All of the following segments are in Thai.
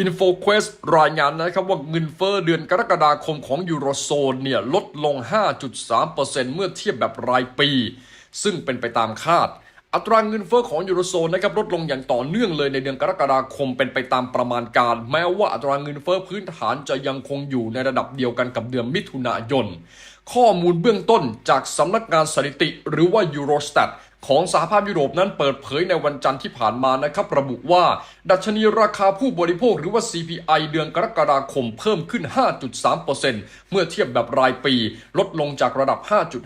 InfoQuest รายงานนะครับว่าเงินเฟ้อเดือนกรกฎาคมของยูโรโซนเนี่ยลดลง 5.3%เมื่อเทียบแบบรายปี ซึ่งเป็นไปตามคาด อัตราเงินเฟ้อของยูโรโซนนะครับลดลงอย่างต่อเนื่องเลยในเดือนกรกฎาคมเป็นไปตามประมาณการ แม้ว่าอัตราเงินเฟ้อพื้นฐานจะยังคงอยู่ในระดับเดียวกันกับเดือนมิถุนายน ข้อมูลเบื้องต้นจากสำนักงานสถิติ หรือว่า Eurostat ของสหภาพยุโรปนั้นเปิดเผยในวันจันทร์ที่ผ่านมานะครับ ระบุว่า ดัชนีราคาผู้บริโภคหรือว่า CPI เดือนกรกฎาคมเพิ่มขึ้น 5.3%เมื่อเทียบแบบรายปี ลดลงจากระดับ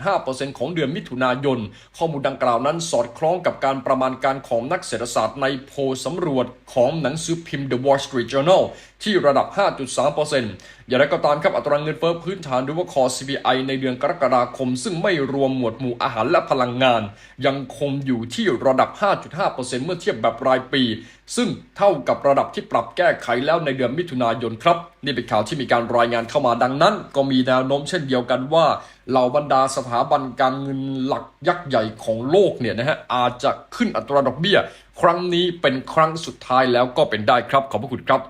5.5%ของเดือนมิถุนายน ข้อมูลดังกล่าวนั้นสอดคล้องกับการประมาณการของนักเศรษฐศาสตร์ในโพลสำรวจของหนังสือพิมพ์ The Wall Street Journal ที่ระดับ 5.3%อย่างไรก็ตามครับอัตราเงินเฟ้อพื้นฐานหรือว่า Core CPI ในเดือนกรกฎาคม ซึ่งไม่รวมหมวดหมู่อาหารและพลังงาน ยังคงอยู่ที่ระดับ 5.5%เมื่อเทียบแบบรายปี ซึ่งเท่ากับระดับที่ปรับแก้ไขแล้วในเดือนมิถุนายนครับ นี่เป็นข่าวที่มีการรายงานเข้ามาดังนั้น ก็มีแนวโน้มเช่นเดียวกันว่าเหล่าบรรดาสถาบันการเงินหลักยักษ์ใหญ่ของโลกเนี่ยนะฮะอาจจะขึ้นอัตราดอกเบี้ย ครั้งนี้เป็นครั้งสุดท้ายแล้วก็เป็นได้ครับขอบพระคุณครับ